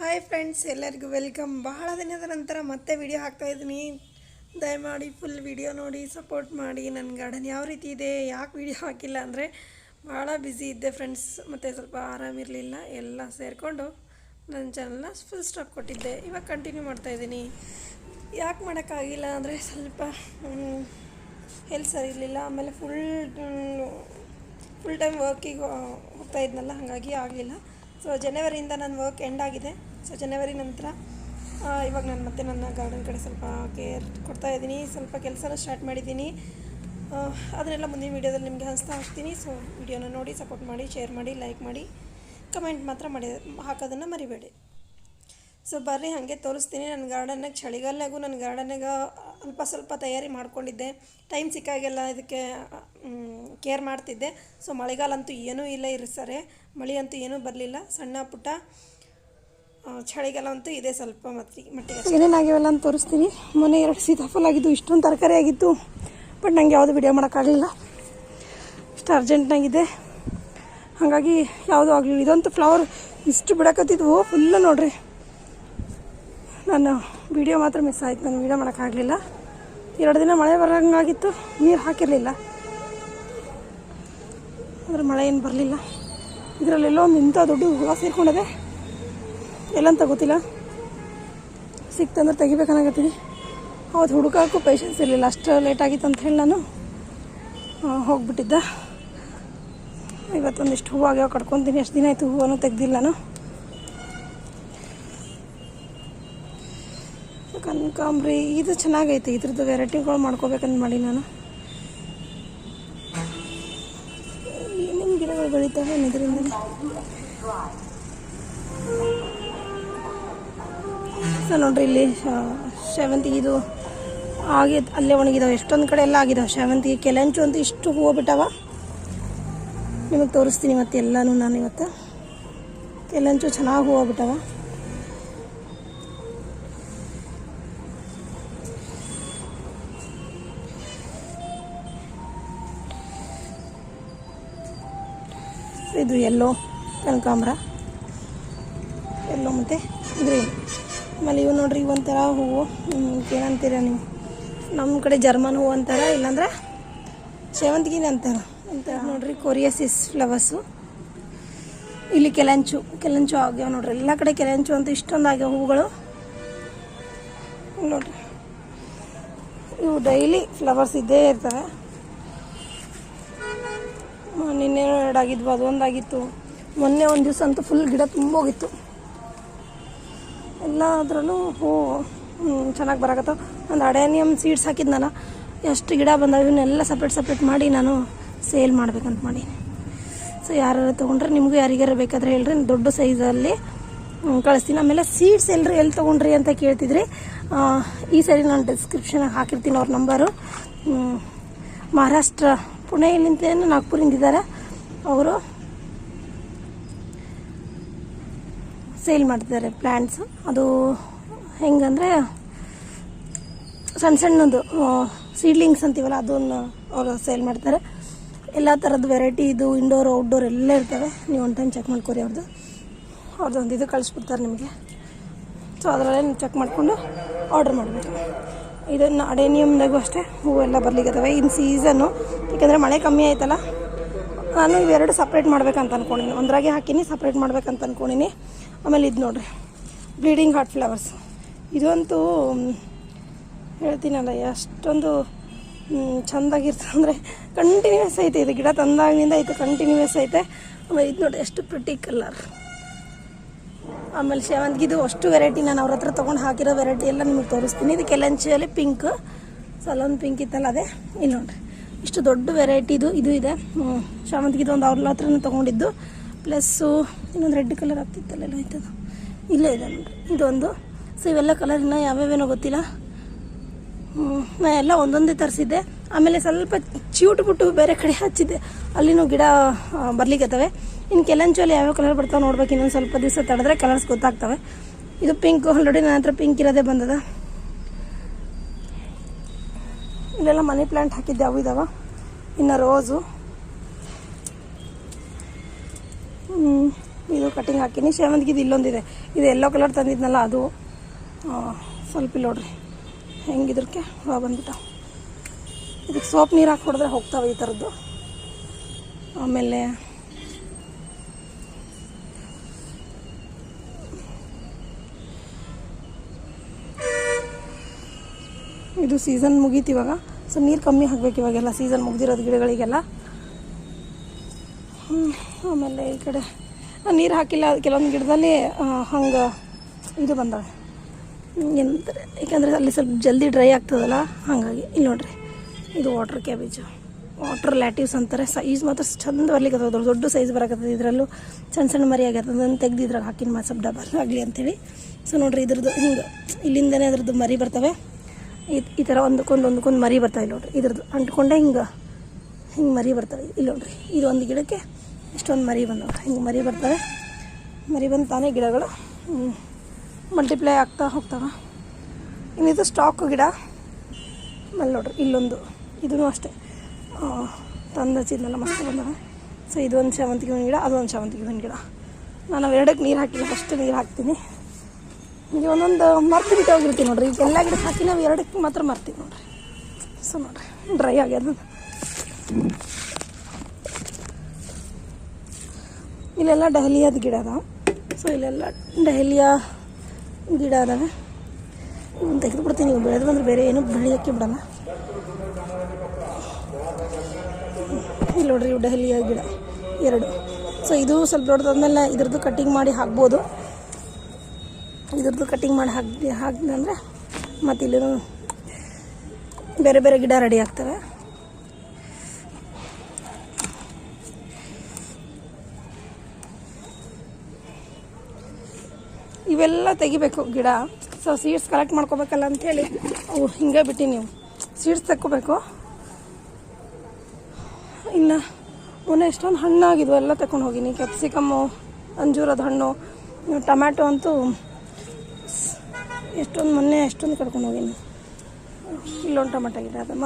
Hi friends ಎಲ್ಲರಿಗೂ welcome ಬಹಳ ದಿನದ ನಂತರ ಮತ್ತೆ ವಿಡಿಯೋ ಹಾಕ್ತಾ ಇದ್ದೀನಿ. ದಯಮಾಡಿ ಫುಲ್ ವಿಡಿಯೋ ನೋಡಿ ಸಪೋರ್ಟ್ ಮಾಡಿ. ನನ್ನ ಗಾರ್ಡನ್ ಯಾವ ರೀತಿ ಇದೆ, ಯಾಕೆ ವಿಡಿಯೋ ಹಾಕಿಲ್ಲ ಅಂದರೆ ಭಾಳ ಬ್ಯುಸಿ ಇದ್ದೆ ಫ್ರೆಂಡ್ಸ್ ಮತ್ತು ಸ್ವಲ್ಪ ಆರಾಮಿರಲಿಲ್ಲ ಎಲ್ಲ ಸೇರಿಕೊಂಡು ನನ್ನ ಚಾನಲ್ನ ಫುಲ್ ಸ್ಟಾಪ್ ಕೊಟ್ಟಿದ್ದೆ. ಇವಾಗ ಕಂಟಿನ್ಯೂ ಮಾಡ್ತಾಯಿದ್ದೀನಿ ಯಾಕೆ ಮಾಡೋಕ್ಕಾಗಿಲ್ಲ ಅಂದರೆ ಸ್ವಲ್ಪ ಹೆಲ್ತ್ ಸರಿ ಇರಲಿಲ್ಲ. ಆಮೇಲೆ ಫುಲ್ ಫುಲ್ ಟೈಮ್ ವರ್ಕಿಗೆ ಹೋಗ್ತಾ ಇದ್ನಲ್ಲ, ಹಾಗಾಗಿ ಆಗಲಿಲ್ಲ. ಸೊ ಜನವರಿಯಿಂದ ನನ್ನ ವರ್ಕ್ ಎಂಡ್ ಆಗಿದೆ. ಸೊ ಜನವರಿ ನಂತರ ಇವಾಗ ನಾನು ಮತ್ತೆ ನನ್ನ ಗಾರ್ಡನ್ ಕಡೆ ಸ್ವಲ್ಪ ಕೇರ್ ಕೊಡ್ತಾ ಇದ್ದೀನಿ. ಸ್ವಲ್ಪ ಕೆಲಸನ ಸ್ಟಾರ್ಟ್ ಮಾಡಿದ್ದೀನಿ. ಅದನ್ನೆಲ್ಲ ಮುಂದಿನ ವೀಡಿಯೋದಲ್ಲಿ ನಿಮಗೆ ಹಂಚ್ತಾ ಹೋಗ್ತೀನಿ ಸೊ ವಿಡಿಯೋನ ನೋಡಿ ಸಪೋರ್ಟ್ ಮಾಡಿ ಶೇರ್ ಮಾಡಿ ಲೈಕ್ ಮಾಡಿ ಕಮೆಂಟ್ ಮಾತ್ರ ಮಾಡಿ, ಹಾಕೋದನ್ನು ಮರಿಬೇಡಿ. ಸೊ ಬರ್ರಿ, ಹಾಗೆ ತೋರಿಸ್ತೀನಿ. ನನ್ನ ಗಾರ್ಡನ್ನಾಗ ಚಳಿಗಾಲಾಗೂ ನನ್ನ ಗಾರ್ಡನ್ನಾಗ ಅಲ್ಪ ಸ್ವಲ್ಪ ತಯಾರಿ ಮಾಡ್ಕೊಂಡಿದ್ದೆ. ಟೈಮ್ ಸಿಕ್ಕಾಗೆಲ್ಲ ಇದಕ್ಕೆ ಕೇರ್ ಮಾಡ್ತಿದ್ದೆ. ಸೊ ಮಳೆಗಾಲ ಅಂತೂ ಏನೂ ಇಲ್ಲ ಇರಿ ಮಳೆ ಅಂತೂ ಏನೂ ಬರಲಿಲ್ಲ. ಸಣ್ಣ ಪುಟ್ಟ. ಆ, ಚಳಿಗಾಲ ಅಂತೂ ಇದೆ ಸ್ವಲ್ಪ ಮತ್ತೆ ಮಟ್ಟಿಗೆ ಏನೇನಾಗಿವೆಲ್ಲ ಅಂತ ತೋರಿಸ್ತೀನಿ. ಮೊನ್ನೆ ಎರಡು ಸೀತಾಫಲ ಆಗಿದ್ದು ಇಷ್ಟೊಂದು ತರಕಾರಿ ಆಗಿತ್ತು ಬಟ್ ನನಗೆ ಯಾವುದು ವಿಡಿಯೋ ಮಾಡೋಕ್ಕಾಗಲಿಲ್ಲ. ಇಷ್ಟು ಅರ್ಜೆಂಟ್ನಾಗಿದೆ ಹಾಗಾಗಿ ಯಾವುದೂ ಆಗಲಿಲ್ಲ. ಇದಂತೂ ಫ್ಲವರ್ ಇಷ್ಟು ಬಿಡಕತ್ತಿದ್ವು ಫುಲ್ಲು ನೋಡ್ರಿ. ನಾನು ವಿಡಿಯೋ ಮಾತ್ರ ಮಿಸ್ ಆಯ್ತು. ನಾನು ವಿಡಿಯೋ ಮಾಡೋಕ್ಕಾಗಲಿಲ್ಲ. ಎರಡು ದಿನ ಮಳೆ ಬರೋಂಗಾಗಿತ್ತು. ನೀರು ಹಾಕಿರಲಿಲ್ಲ. ಆದರೆ ಮಳೆ ಏನು ಬರಲಿಲ್ಲ. ಇದರಲ್ಲೆಲ್ಲೋ ಒಂದು ಇಂಥ ದೊಡ್ಡ ಹೂವು ಸೇರ್ಕೊಂಡಿದೆ ಎಲ್ಲಂತ ಗೊತ್ತಿಲ್ಲ. ಸಿಕ್ತಂದ್ರೆ ತೆಗಿಬೇಕನ್ನಾಗತ್ತೀನಿ. ಅವತ್ತು ಹುಡುಕಕ್ಕೂ ಪೇಷನ್ಸ್ ಇರಲಿಲ್ಲ. ಅಷ್ಟು ಲೇಟ್ ಆಗಿತ್ತು ಅಂತ ಹೇಳಿ ನಾನು ಹೋಗ್ಬಿಟ್ಟಿದ್ದ ಹೋಗ್ಬಿಟ್ಟಿದ್ದೆ. ಇವತ್ತೊಂದಿಷ್ಟು ಹೂವು ಆಗ್ಯಾವ ಕಟ್ಕೊತೀನಿ. ಎಷ್ಟು ದಿನ ಆಯಿತು ಹೂವನ್ನು ತೆಗ್ದಿಲ್ಲ ನಾನು. ಕನಕಾಂಬ್ರಿ, ಇದು ಚೆನ್ನಾಗೈತೆ. ಇದ್ರದ್ದು ವೆರೈಟಿಗಳು ಮಾಡ್ಕೋಬೇಕಂತ ಮಾಡಿ ನಾನು. ಏನೇನು ಗಿಡಗಳು ಬೆಳಿತಾವೆ ಇದರಿಂದ ಸೊ ನೋಡ್ರಿ, ಇಲ್ಲಿ ಸೇವಂತಿಗೆ ಇದು ಆಗಿ, ಅಲ್ಲೇ ಒಣಗಿದಾವೆ. ಎಷ್ಟೊಂದು ಕಡೆ ಎಲ್ಲ ಆಗಿದಾವೆ. ಸೇವಂತಿಗೆ ಕೆಲಂಚು ಅಂತ ಇಷ್ಟು ಹೂವು ಬಿಟ್ಟಾವ. ನಿಮಗೆ ತೋರಿಸ್ತೀನಿ ಮತ್ತೆ ಎಲ್ಲನೂ ನಾನು ಇವತ್ತು. ಕೆಲಂಚು ಚೆನ್ನಾಗಿ ಹೂವು ಬಿಟ್ಟಾವ. ಇದು ಎಲ್ಲೋ ಕನಕಾಂಬ್ರ. ಎಲ್ಲೋ ಮತ್ತು ಗ್ರೀನ್ ಆಮೇಲೆ ಇವು ನೋಡ್ರಿ, ಒಂಥರ ಹೂವು ಏನಂತೀರ ನೀವು? ನಮ್ಮ ಕಡೆ ಜರ್ಮನ್ ಹೂವು ಅಂತಾರ, ಇಲ್ಲಾಂದ್ರೆ ಸೇವಂತಿಗೆ ಅಂತಾರ. ಅಂತ ನೋಡ್ರಿ, ಕೊರಿಯಸಿಸ್ ಫ್ಲವರ್ಸು. ಇಲ್ಲಿ ಕೆಲಂಚು ಕೆಲಂಚು ಆಗ್ಯಾವ ನೋಡ್ರಿ. ಎಲ್ಲ ಕಡೆ ಕೆಲಂಚು ಅಂತ ಇಷ್ಟೊಂದು ಆಗ್ಯಾವ ಇಲ್ಲ್ ನೋಡ್ರಿ. ಇವು ಡೈಲಿ ಫ್ಲವರ್ಸ್ ಇದ್ದೇ ಇರ್ತವೆ. ನಿನ್ನೆ ಎರಡಾಗಿದ್ವು ಅದೊಂದಾಗಿತ್ತು ಮೊನ್ನೆ ಒಂದು ದಿವಸ ಅಂತೂ ಫುಲ್ ಗಿಡ ತುಂಬ ಹೋಗಿತ್ತು ಎಲ್ಲದರಲ್ಲೂ ಹೂ ಚೆನ್ನಾಗಿ ಬರಕತ್ತಾವ. ಒಂದು ಅಡೇನಿಯಮ್ ಸೀಡ್ಸ್ ಹಾಕಿದ್ನಲ್ಲ ಎಷ್ಟು ಗಿಡ ಬಂದಾವ, ಇವನ್ನೆಲ್ಲ ಸಪ್ರೇಟ್ ಸಪ್ರೇಟ್ ಮಾಡಿ ನಾನು ಸೇಲ್ ಮಾಡ್ಬೇಕಂತ ಮಾಡೀನಿ. ಸೊ ಯಾರು ತೊಗೊಂಡ್ರೆ ನಿಮಗೂ ಯಾರಿಗಾರು ಬೇಕಾದ್ರೆ ಹೇಳ್ರಿ, ದೊಡ್ಡ ಸೈಜಲ್ಲಿ ಕಳಿಸ್ತೀನಿ. ಆಮೇಲೆ ಸೀಡ್ಸ್ ಎಲ್ಲರೂ ಎಲ್ಲಿ ತೊಗೊಂಡ್ರಿ ಅಂತ ಕೇಳ್ತಿದ್ರಿ ಈ ಸರಿ ನಾನು ಡಿಸ್ಕ್ರಿಪ್ಷನಾಗ ಹಾಕಿರ್ತೀನಿ ಅವ್ರ ನಂಬರು ಮಹಾರಾಷ್ಟ್ರ ಪುಣೆಯಲ್ಲಿಂದ ನಾಗ್ಪುರಿಂದ ಇದ್ದಾರೆ. ಅವರು ಸೇಲ್ ಮಾಡ್ತಿದ್ದಾರೆ ಪ್ಲ್ಯಾಂಟ್ಸ್ ಅದು ಹೆಂಗಂದರೆ ಸಣ್ಣ ಸಣ್ಣದು ಸೀಡ್ಲಿಂಗ್ಸ್ ಅಂತೀವಲ್ಲ, ಅದನ್ನು ಅವರು ಸೇಲ್ ಮಾಡ್ತಾರೆ. ಎಲ್ಲ ಥರದ ವೆರೈಟಿ ಇದು ಇಂಡೋರ್ ಔಟ್ಡೋರ್ ಎಲ್ಲ ಇರ್ತವೆ. ನೀವು ಒಂದು ಟೈಮ್ ಚೆಕ್ ಮಾಡ್ಕೊರಿ ಅವ್ರದ್ದು ಅವ್ರದ್ದೊಂದು ಇದು ಕಳಿಸ್ಬಿಡ್ತಾರೆ ನಿಮಗೆ. ಸೊ ಅದರಲ್ಲೇ ನೀವು ಚೆಕ್ ಮಾಡಿಕೊಂಡು ಆರ್ಡರ್ ಮಾಡಬೇಕು ಇದನ್ನು ಅಡೇನಿಯಮ್ದಾಗೂ ಅಷ್ಟೇ, ಹೂವೆಲ್ಲ ಬರ್ಲಿಕ್ಕತ್ತವೆ ಇನ್ನು ಸೀಸನ್ನು ಯಾಕೆಂದರೆ ಮಳೆ ಕಮ್ಮಿ ಆಯ್ತಲ್ಲ, ನಾನು ಇವೆರಡು ಸಪ್ರೇಟ್ ಮಾಡ್ಬೇಕಂತ ಅಂದ್ಕೊಂಡಿನಿ ಒಂದ್ರಾಗೆ ಹಾಕಿನಿ ಸಪ್ರೇಟ್ ಮಾಡ್ಬೇಕಂತ ಅನ್ಕೊಂಡಿನಿ. ಆಮೇಲೆ ಇದು ನೋಡ್ರಿ. ಬ್ಲೀಡಿಂಗ್ ಹಾಟ್ ಫ್ಲವರ್ಸ್ ಇದಂತೂ ಹೇಳ್ತೀನಲ್ಲ, ಎಷ್ಟೊಂದು ಚೆಂದಾಗಿರ್ತಂದರೆ ಕಂಟಿನ್ಯೂಸ್ ಐತೆ ಇದು. ಗಿಡ ತಂದಾಗಿನಿಂದ ಐತೆ ಕಂಟಿನ್ಯೂಸ್ ಐತೆ. ಆಮೇಲೆ ಇದು ನೋಡಿ ಎಷ್ಟು ಪ್ರಿಟಿ ಕಲರ್ ಆಮೇಲೆ ಸೇವಂತಿಗೆ ಅಷ್ಟು ವೆರೈಟಿ ನಾನು ಅವ್ರ ಹತ್ರ ತೊಗೊಂಡು ಹಾಕಿರೋ ವೆರೈಟಿ ಎಲ್ಲ ನಿಮಗೆ ತೋರಿಸ್ತೀನಿ. ಇದು ಕೆಲಂಚಲ್ಲಿ ಪಿಂಕ್ ಸಲೋನ್ ಪಿಂಕ್ ಇತ್ತಲ್ಲ ಅದೇ. ಇಲ್ಲಿ ನೋಡ್ರಿ, ಇಷ್ಟು ದೊಡ್ಡ ವೆರೈಟಿದು ಇದು ಇದು ಇದೆ. ಹ್ಮ್. ಸೇವಂತಿಗೆ ಒಂದು ಅವ್ರ ಹತ್ರನೂ ತೊಗೊಂಡಿದ್ದು. ಪ್ಲಸ್ಸು ಇನ್ನೊಂದು ರೆಡ್ ಕಲರ್ ಆಗ್ತಿತ್ತಲ್ಲ, ಎಲ್ಲ ಆಯ್ತದ? ಇಲ್ಲೇ ಇದೆ ನೋಡಿ ಇದೊಂದು. ಸೊ ಇವೆಲ್ಲ ಕಲರ್ ಇನ್ನೂ ಯಾವ್ಯಾವೇನೋ ಗೊತ್ತಿಲ್ಲ. ನಾ ಎಲ್ಲ ಒಂದೊಂದೇ ತರಿಸಿದ್ದೆ. ಆಮೇಲೆ ಸ್ವಲ್ಪ ಬಿಟ್ಟು ಬೇರೆ ಕಡೆ ಹಚ್ಚಿದ್ದೆ. ಅಲ್ಲಿನೂ ಗಿಡ ಬರ್ಲಿಕ್ಕೆ ಬರ್ಲಿಕ್ಕತ್ತವೆ ಇನ್ನು ಕೆಲಂಚಲ್ಲಿ ಯಾವ್ಯಾವ ಕಲರ್ ಬರ್ತಾವೆ ನೋಡ್ಬೇಕು. ಇನ್ನೊಂದು ಸ್ವಲ್ಪ ದಿವಸ ತಡೆದ್ರೆ ಕಲರ್ಸ್ ಗೊತ್ತಾಗ್ತವೆ. ಇದು ಪಿಂಕ್ ಆಲ್ರೆಡಿ ನನ್ನ ಹತ್ರ ಪಿಂಕ್ ಇರೋದೇ ಬಂದದ. ಇಲ್ಲೆಲ್ಲ ಮನಿ ಪ್ಲಾಂಟ್ ಹಾಕಿದ್ದೆ, ಅವು ಇದಾವ. ಇನ್ನು ರೋಸು ಇದು ಕಟಿಂಗ್ ಹಾಕಿನಿ. ಸೇವಂತಿಗೆ ಇದು ಇಲ್ಲೊಂದಿದೆ. ಇದು ಎಲ್ಲೋ ಕಲರ್ ತಂದಿದ್ನಲ್ಲ ಅದು. ಸ್ವಲ್ಪ ನೋಡ್ರಿ. ಹೆಂಗಿದ್ರಕ್ಕೆ ಹುಳ ಬಂದ್ಬಿಟ್ಟ. ಇದಕ್ಕೆ ಸೋಪ್ ನೀರು ಹಾಕಿ ಹೊಡೆದ್ರೆ ಹೋಗ್ತಾವೆ ಈ ಥರದ್ದು ಆಮೇಲೆ ಇದು ಸೀಸನ್ ಮುಗೀತು ಇವಾಗ. ಸೊ ನೀರು ಕಮ್ಮಿ ಹಾಕ್ಬೇಕು ಇವಾಗೆಲ್ಲ. ಸೀಸನ್ ಮುಗ್ದಿರೋದು ಗಿಡಗಳಿಗೆಲ್ಲ. ಆಮೇಲೆ ಈ ಕಡೆ ನೀರು ಹಾಕಿಲ್ಲ, ಕೆಲವೊಂದು ಗಿಡದಲ್ಲಿ ಹಂಗೆ ಇದು ಬಂದವೆ. ಏನಂತಾರೆ ಯಾಕಂದರೆ ಅಲ್ಲಿ ಸ್ವಲ್ಪ ಜಲ್ದಿ ಡ್ರೈ ಆಗ್ತದಲ್ಲ, ಹಾಗಾಗಿ. ಇಲ್ಲಿ ನೋಡ್ರಿ, ಇದು ವಾಟರ್ ಕ್ಯಾಬೇಜು ವಾಟರ್ ಲ್ಯಾಟಿವ್ಸ್ ಅಂತಾರೆ. ಸೈಜ್ ಮಾತ್ರ ಚಂದ ಬರ್ಲಿಕ್ಕೆ ದೊಡ್ಡ ದೊಡ್ಡ ಸೈಜ್ ಬರಕತ್ತದ ಇದರಲ್ಲೂ. ಸಣ್ಣ ಸಣ್ಣ ಮರಿ ಆಗತ್ತದ ಅದನ್ನು ತೆಗ್ದು ಇದ್ರಾಗ ಹಾಕಿನ ಮಾಸ ಸ್ವಲ್ಪ ಡಬಲ್ ಆಗಲಿ ಅಂತೇಳಿ. ಸೊ ನೋಡ್ರಿ, ಇದ್ರದ್ದು ಹಿಂಗೆ, ಇಲ್ಲಿಂದನೇ ಅದ್ರದ್ದು ಮರಿ ಬರ್ತವೆ. ಈ ಈ ಥರ ಒಂದಕ್ಕೊಂದು ಒಂದಕ್ಕೊಂದು ಮರಿ ಬರ್ತಾವೆ ನೋಡ್ರಿ. ಇದ್ರದ್ದು ಅಂಟ್ಕೊಂಡೆ ಹಿಂಗೆ ಹಿಂಗೆ ಮರಿ ಬರ್ತವೆ. ಇಲ್ಲಿ ನೋಡ್ರಿ, ಇದು ಒಂದು ಗಿಡಕ್ಕೆ ಇಷ್ಟೊಂದು ಮರಿ ಬಂದವು ಹಿಂಗೆ ಮರಿ ಬರ್ತವೆ ಮರಿ ಬಂದು ತಾನೇ ಗಿಡಗಳು. ಮಲ್ಟಿಪ್ಲೈ ಆಗ್ತಾ ಹೋಗ್ತಾವೆ. ಇನ್ನಿದು ಸ್ಟಾಕ್ ಗಿಡ. ಆಮೇಲೆ ನೋಡ್ರಿ, ಇಲ್ಲೊಂದು. ಇದೂ ಅಷ್ಟೇ. ತಂದು ಹಚ್ಚಿದ್ನಲ್ಲ, ಮಸ್ತ್ ಬಂದವೆ ಸೊ ಇದೊಂದು ಸೇವಂತಿಗೆ ಹೂವಿನ ಗಿಡ ಅದೊಂದು ಸೇವಂತಿಗೆ ಹೂವಿನ ಗಿಡ. ನಾನು ಅವೆರಡಕ್ಕೆ ನೀರು ಹಾಕಿಲ್ಲ ಫಸ್ಟ್ ನೀರು ಹಾಕ್ತೀನಿ. ಈಗ ಒಂದೊಂದು ಮರ್ತು ಬಿಟ್ಟು ಹೋಗಿರ್ತೀನಿ ನೋಡ್ರಿ. ಈಗ ಎಲ್ಲ ಗಿಡಕ್ಕೆ ಹಾಕಿ ನಾವು ಎರಡಕ್ಕೆ ಮಾತ್ರ ಮರ್ತೀವಿ ನೋಡ್ರಿ. ಸೊ ನೋಡ್ರಿ ಡ್ರೈ ಆಗ್ಯದ ಇಲ್ಲೆಲ್ಲ ಡಹಲಿಯಾದ ಗಿಡ ಅದಾವೆ. ಸೊ ಇಲ್ಲೆಲ್ಲ ಡಹಲಿಯ ಗಿಡ ಅದಾವೆ. ಇವನ್ನ ತೆಗೆದು ಬಿಡ್ತೀನಿ ಬೆಳೆದು ಬಂದ್ರೆ ಬೇರೆ ಏನೂ ಬೆಳೆಯೋಕ್ಕೆ ಬಿಡಲ್ಲ. ಇಲ್ಲಿ ನೋಡ್ರಿ ಇವು ಡಹಲಿಯಾ ಗಿಡ, ಎರಡು. ಸೊ ಇದು ಸ್ವಲ್ಪ ದೊಡ್ಡದಾದ್ಮೇಲೆ ಇದ್ರದ್ದು ಕಟ್ಟಿಂಗ್ ಮಾಡಿ ಹಾಕ್ಬೋದು. ಇದ್ರದ್ದು ಕಟ್ಟಿಂಗ್ ಮಾಡಿ ಹಾಕಿ ಹಾಕಿದೆ ಅಂದರೆ ಮತ್ತು ಇಲ್ಲಿ ಬೇರೆ ಬೇರೆ ಗಿಡ ರೆಡಿ ಆಗ್ತವೆ. ಇವೆಲ್ಲ ತೆಗಿಬೇಕು ಗಿಡ. ಸೊ ಸೀಡ್ಸ್ ಕಲೆಕ್ಟ್ ಮಾಡ್ಕೋಬೇಕಲ್ಲ ಅಂಥೇಳಿ ಅವು ಹಿಂಗೆ ಬಿಟ್ಟು ನೀವು. ಸೀಡ್ಸ್ ತಕ್ಕೋಬೇಕು. ಇನ್ನು ಮೊನ್ನೆ ಎಷ್ಟೊಂದು ಹಣ್ಣಾಗಿದ್ವು, ಎಲ್ಲ ತಗೊಂಡು ಹೋಗಿನಿ. ಕ್ಯಾಪ್ಸಿಕಮ್ಮು ಅಂಜೂರದ ಹಣ್ಣು, ಟೊಮ್ಯಾಟೊ ಅಂತೂ ಎಷ್ಟೊಂದು ಮೊನ್ನೆ ಎಷ್ಟೊಂದು ಕರ್ಕೊಂಡು ಹೋಗಿನಿ. ಇಲ್ಲೊಂದು ಟೊಮೆಟೊ ಗಿಡ ಅದು.